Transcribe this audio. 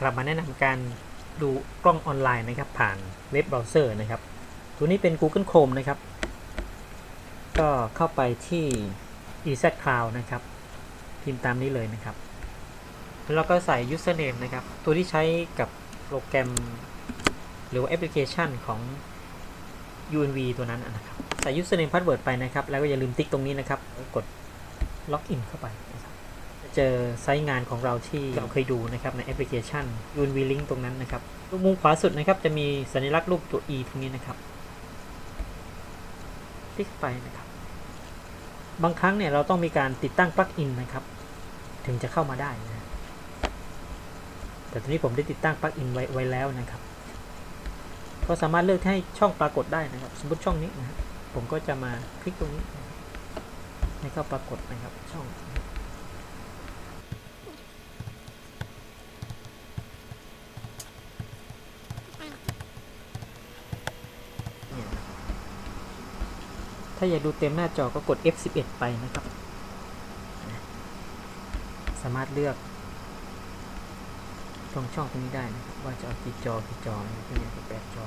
กลับมาแนะนำการดูกล้องออนไลน์นะครับผ่านเว็บเบราว์เซอร์นะครับ ตัวนี้เป็น Google Chrome นะครับ ก็เข้าไปที่ EZ Cloud นะครับ พิมพ์ตามนี้เลยนะครับ แล้วก็ใส่ username นะครับ ตัวที่ใช้กับโปรแกรม หรือว่าแอปพลิเคชันของ UNV ตัวนั้นนะครับ ใส่ username password ไปนะครับ แล้วก็อย่าลืมติ๊กตรงนี้นะครับแล้วกด login เข้าไปนะครับ เจอไซต์งานของเราที่เราเคยดูนะครับในแอปพลิเคชัน UNV Link ตรงนั้นนะครับรูปมุมขวาสุดนะครับจะมีสัญลักษณ์รูปตัว E ตรงนี้นะครับ คลิกไปนะครับ บางครั้งเนี่ยเราต้องมีการติดตั้งปลั๊กอินนะครับ ถึงจะเข้ามาได้นะแต่ตอนนี้ผมได้ติดตั้งปลั๊กอินไว้ไว้แล้วนะครับ ก็สามารถเลือกให้ช่องปรากฏได้นะครับ สมมติช่องนี้นะผมก็จะมาคลิกตรงนี้ให้เข้าปรากฏนะครับช่อง เนี่ยนะครับ ถ้าอยากดูเต็มหน้าจอก็กด F11 ไปนะครับ สามารถเลือก ตรงช่องตรงนี้ได้นะครับว่าจะเอากี่จอกี่จอนะครับที่นี่ก็แปดจอ